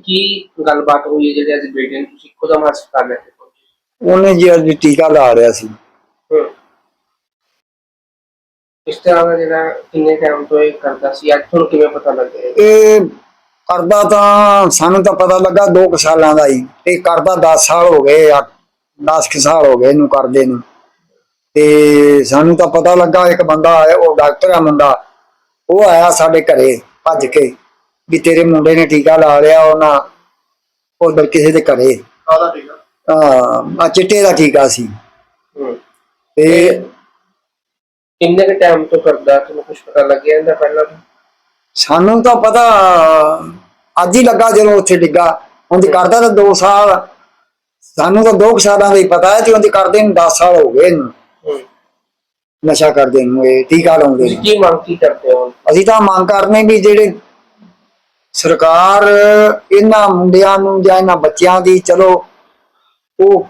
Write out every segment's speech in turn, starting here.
ਕੀ ਗੱਲਬਾਤ ਹੋਈ ਹੈ ਜਿਹੜੇ ਅੱਜ ਬੇਟੇ ਨੂੰ ਤੁਸੀਂ ਇੱਕੋ ਹਸਪਤਾਲ ਲੈ ਕੇ ਪਹੁੰਚੇ? ਉਹਨੇ ਜੀ ਅੱਜ ਟੀਕਾ ਲਾ ਰਿਹਾ ਸੀ। ਹੂੰ। ਇਸ ਤਰ੍ਹਾਂ ਦਾ ਜਿਹੜਾ ਕਿੰਨੇ ਟਾਈਮ ਤੋਂ ਇਹ ਕਰਦਾ ਸੀ ਅੱਜ ਤੁਹਾਨੂੰ ਕਿਵੇਂ ਪਤਾ ਲੱਗਿਆ ਇਹ? ਇਹ ਕਰਦਾ ਤਾਂ ਸਾਨੂੰ ਤਾਂ ਪਤਾ ਲੱਗਾ 2 ਸਾਲਾਂ ਦਾ ਹੀ। ਇਹ ਕਰਦਾ 10 ਸਾਲ ਹੋ ਗਏ 10 ਕੁ ਸਾਲ ਹੋ ਗਏ ਇਹਨੂੰ ਕਰਦੇ ਨੂੰ। ਤੇ ਸਾਨੂੰ ਤਾਂ ਪਤਾ ਲੱਗਾ ਇੱਕ ਬੰਦਾ ਆਇਆ ਉਹ ਡਾਕਟਰ ਆ ਮੁੰਡਾ। ਉਹ ਆਇਆ ਸਾਡੇ ਘਰੇ ਭੱਜ ਕੇ। ਵੀ ਤੇਰੇ ਮੁੰਡੇ ਨੇ ਟੀਕਾ ਲਾ ਲਿਆ ਉਹਨਾਂ ਉਧਰ ਕਿਸੇ ਦੇ ਘਰੇ। ਕਾਹਦਾ ਟੀਕਾ? ਆ ਚਿੱਟੇ ਦਾ ਟੀਕਾ ਸੀ। ਹੂੰ। ਤੇ ਕਿੰਨੇ ਕੁ ਟਾਈਮ ਤੋਂ ਕਰਦਾ? ਤੁਹਾਨੂੰ ਕੁਝ ਪਤਾ ਲੱਗਿਆ ਇਹਦਾ ਪਹਿਲਾਂ ਤੋਂ? ਸਾਨੂੰ ਤਾਂ ਪਤਾ ਅੱਜ ਹੀ ਲੱਗਾ ਜਦੋਂ ਉੱਥੇ ਡਿੱਗਾ। ਉਹਦੀ ਕਰਦਾ ਤਾਂ 2 ਸਾਲ। ਸਾਨੂੰ ਤਾਂ 2 ਸਾਲਾਂ ਦਾ ਹੀ ਪਤਾ ਹੈ ਤੇ ਉਹਦੀ ਕਰਦੇ ਨੂੰ 10 ਸਾਲ ਹੋ ਗਏ ਇਹਨੂੰ। ਹੂੰ। ਨਸ਼ਾ ਕਰਦੇ ਨੂੰ ਇਹ ਟੀਕਾ ਲਾਉਂਦੇ ਤੁਸੀਂ ਨੂੰ। ਕੀ ਮੰਗ ਕੀ ਕਰਦੇ ਹੋ? ਅਸੀਂ ਤਾਂ ਮੰਗ ਕਰਨੇ ਵੀ ਜਿਹੜੇ ਸਰਕਾਰ ਇਹਨਾਂ ਮੁੰਡਿਆਂ ਨੂੰ ਜਾਂ ਇਹਨਾਂ ਬੱਚਿਆਂ ਦੀ ਚਲੋ ਉਹ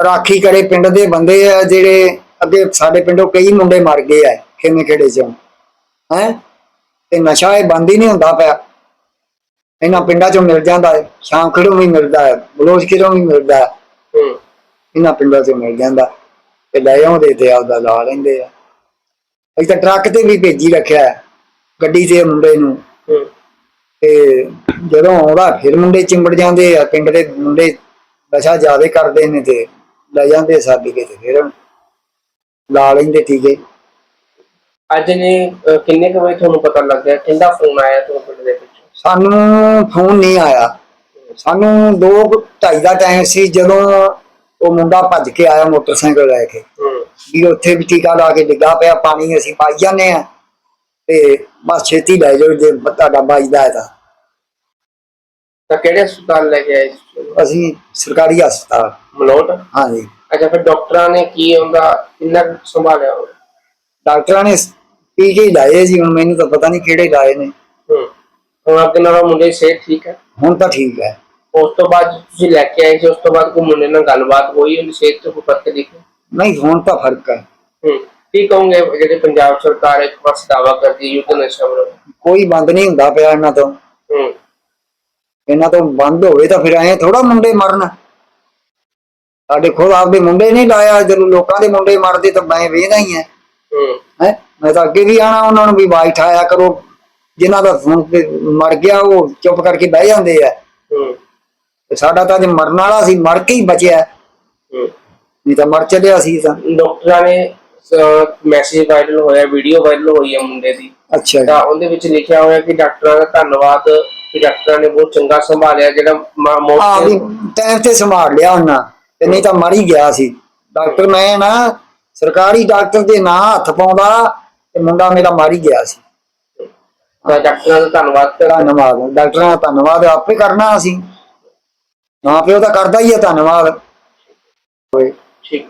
ਰਾਖੀ ਕਰੇ ਪਿੰਡ ਦੇ ਬੰਦੇ ਆ ਜਿਹੜੇ ਅੱਗੇ ਸਾਡੇ ਪਿੰਡੋਂ ਕਈ ਮੁੰਡੇ ਮਰ ਗਏ ਆ ਕਿਵੇਂ ਕਿਹੜੇ ਚੋਂ ਹੈ? ਤੇ ਨਸ਼ਾ ਇਹ ਬੰਦ ਹੀ ਨਹੀਂ ਹੁੰਦਾ ਪਿਆ। ਇਹਨਾਂ ਪਿੰਡਾਂ ਚੋਂ ਮਿਲ ਜਾਂਦਾ ਹੈ ਸ਼ਾਮ ਖੜੋਂ ਵੀ ਮਿਲਦਾ ਹੈ ਬਲੋਚ ਕਿਰੋਂ ਵੀ ਮਿਲਦਾ ਹੈ। ਇਹਨਾਂ ਪਿੰਡਾਂ ਚੋਂ ਮਿਲ ਜਾਂਦਾ ਤੇ ਲੈ ਆਉਂਦੇ ਤੇ ਆਪਦਾ ਲਾ ਲੈਂਦੇ ਆ। ਅਸੀਂ ਤਾਂ ਟਰੱਕ ਤੇ ਵੀ ਭੇਜੀ ਰੱਖਿਆ ਗੱਡੀ ਤੇ ਮੁੰਡੇ ਨੂੰ। ਤੇ ਜਦੋਂ ਆਉਂਦਾ ਫਿਰ ਮੁੰਡੇ ਚਿੰਬੜ ਜਾਂਦੇ ਆ ਪਿੰਡ ਦੇ ਮੁੰਡੇ ਨਸ਼ਾ ਜ਼ਿਆਦੇ ਕਰਦੇ ਨੇ ਤੇ ਲੈ ਜਾਂਦੇ ਸਾਡੀ ਕੇ ਤੇ ਫਿਰ ਲਾ ਲੈਂਦੇ ਟੀਕੇ। ਅੱਜ ਨੇ ਅਹ, ਕਿੰਨੇ ਕੁ ਵਜੇ ਤੁਹਾਨੂੰ ਪਤਾ ਲੱਗਿਆ? ਕਿੰਦਾ ਫੋਨ ਆਇਆ ਤੁਹਾਨੂੰ ਪਿੰਡ ਦੇ ਵਿੱਚ? ਸਾਨੂੰ ਫੋਨ ਨਹੀਂ ਆਇਆ। ਸਾਨੂੰ ਦੋ ਕੁ ਢਾਈ ਦਾ ਟਾਈਮ ਸੀ ਜਦੋਂ ਉਹ ਮੁੰਡਾ ਭੱਜ ਕੇ ਆਇਆ ਮੋਟਰਸਾਈਕਲ ਲੈ ਕੇ। ਹੂੰ। ਵੀ ਉੱਥੇ ਵੀ ਟੀਕਾ ਲਾ ਕੇ ਡਿੱਗਾ ਪਿਆ ਪਾਣੀ ਅਸੀਂ ਪਾਈ ਜਾਂਦੇ ਆ। ਤੇ ਬਸ ਛੇਤੀ ਲੈ ਜਾਓ ਜੇ ਤੁਹਾਡਾ ਵੱਜਦਾ ਹੈ ਤਾਂ। ਤਾਂ ਕਿਹੜੇ ਹਸਪਤਾਲ ਲੈ ਕੇ ਆਏ ਸੀ? ਅਸੀਂ ਸਰਕਾਰੀ ਹਸਪਤਾਲ। ਮਲੋਟ? ਹਾਂਜੀ। ਅੱਛਾ ਫਿਰ ਡਾਕਟਰਾਂ ਨੇ ਕੀ ਉਹਦਾ ਕਿੰਨਾ ਕੁ ਸੰਭਾਲਿਆ ਉਹ? ਡਾਕਟਰਾਂ ਨੇ ਹੀ ਲਾਏ ਜੀ ਹੁਣ ਮੈਨੂੰ ਤਾਂ ਪਤਾ ਨਹੀਂ ਕਿਹੜੇ ਲਾਏ ਨੇ। ਹੂੰ। ਹੁਣ ਆਪਣੇ ਨਾਲ ਮੁੰਡੇ ਦੀ ਸਿਹਤ ਠੀਕ ਹੈ? ਹੁਣ ਤਾਂ ਠੀਕ ਹੈ। ਉਸ ਤੋਂ ਬਾਅਦ ਤੁਸੀਂ ਲੈ ਕੇ ਆਏ ਸੀ ਉਸ ਤੋਂ ਬਾਅਦ ਕੋਈ ਮੁੰਡੇ ਨਾਲ ਗੱਲਬਾਤ ਹੋਈ ਉਹਦੀ ਸਿਹਤ ਤੇ ਕੋਈ ਫ਼ਰਕ ਦਿਖਿਆ? ਨਹੀਂ ਹੁਣ ਤਾਂ ਫ਼ਰਕ ਹੈ। ਹੂੰ। ਕੀ ਕਹੋਗੇ ਜਿਹੜੇ ਪੰਜਾਬ ਸਰਕਾਰ ਇੱਕ ਪਾਸੇ ਦਾਵਾ ਕਰਦੀ ਯੁੱਧ ਨਸ਼ਾ ਵਿਰੋਧ? ਕੋਈ ਬੰਦ ਨਹੀਂ ਹੁੰਦਾ ਪਿਆ ਇਹਨਾਂ ਤੋਂ। ਹੂੰ। ਇਹਨਾਂ ਤੋਂ ਬੰਦ ਹੋਵੇ ਤਾਂ ਫਿਰ ਐਂ ਥੋੜਾ ਮੁੰਡੇ ਮਰਨ। ਸਾਡੇ ਖੁਦ ਆਪਦੇ ਮੁੰਡੇ ਨਹੀਂ ਲਾਇਆ ਜਦੋਂ ਲੋਕਾਂ ਦੇ ਮੁੰਡੇ ਮਰਦੇ ਤਾਂ ਮੈਂ ਵੇਖਦਾ ਹੀ ਐ ਹੂੰ। ਹੈ? ਮੈਂ ਤਾਂ ਅੱਗੇ ਵੀ ਆਣਾ ਉਹਨਾਂ ਨੂੰ ਵੀ ਆਵਾਜ਼ ਠਾਇਆ ਕਰੋ। ਜਿਨ੍ਹਾਂ ਦਾ ਫੋਨ ਤੇ ਮਰ ਗਿਆ ਉਹ ਚੁੱਪ ਕਰਕੇ ਬਹਿ ਜਾਂਦੇ ਆ। ਹੂੰ। ਸਾਡਾ ਤਾਂ ਜੇ ਮਰਨ ਵਾਲਾ ਸੀ ਮਰ ਕੇ ਹੀ ਬਚਿਆ। ਹੂੰ। ਨਹੀਂ ਤਾਂ ਮਰ ਚੱਲਿਆ ਸੀ ਤਾਂ। ਡਾਕਟਰਾਂ ਨੇ ਮੈਸੇਜ ਵਾਇਰਲ ਹੋਇਆ ਵੀਡੀਓ ਵਾਇਰਲ ਹੋਈ ਹੈ ਮੁੰਡੇ ਦੀ। ਅੱਛਾ ਜੀ। ਤਾਂ ਉਹਦੇ ਵਿੱਚ ਲਿਖਿਆ ਹੋਇਆ ਕਿ ਡਾਕਟਰਾਂ ਦਾ ਧੰਨਵਾਦ ਕਿ ਡਾਕਟਰਾਂ ਨੇ ਬਹੁਤ ਚੰਗਾ ਸੰਭਾਲਿਆ ਜਿਹੜਾ ਆ ਵੀ ਦੇ- ਟਾਈਮ ਤੇ ਸੰਭਾਲ ਲਿਆ ਉਹਨਾਂ ਤੇ ਨਹੀਂ ਤਾਂ ਮਰ ਹੀ ਗਿਆ ਸੀ। ਡਾਕਟਰ ਮੈਂ ਨਾ ਸਰਕਾਰੀ ਡਾਕਟਰ ਦੇ ਨਾਂ ਹੱਥ ਪਾਉਂਦਾ ਤੇ ਮੁੰਡਾ ਮੇਰਾ ਮਰ ਹੀ ਗਿਆ ਸੀ। ਤਾਂ ਡਾਕਟਰਾਂ ਦਾ ਧੰਨਵਾਦ ਕਰਦਾ ਧੰਨਵਾਦ। ਡਾਕਟਰਾਂ ਦਾ ਧੰਨਵਾਦ ਆਪੇ ਕਰਨਾ ਅਸੀਂ। ਮਾਂ ਪਿਓ ਤਾਂ ਕਰਦਾ ਹੀ ਹੈ ਧੰਨਵਾਦ। ਹੋਏ ਠੀਕ।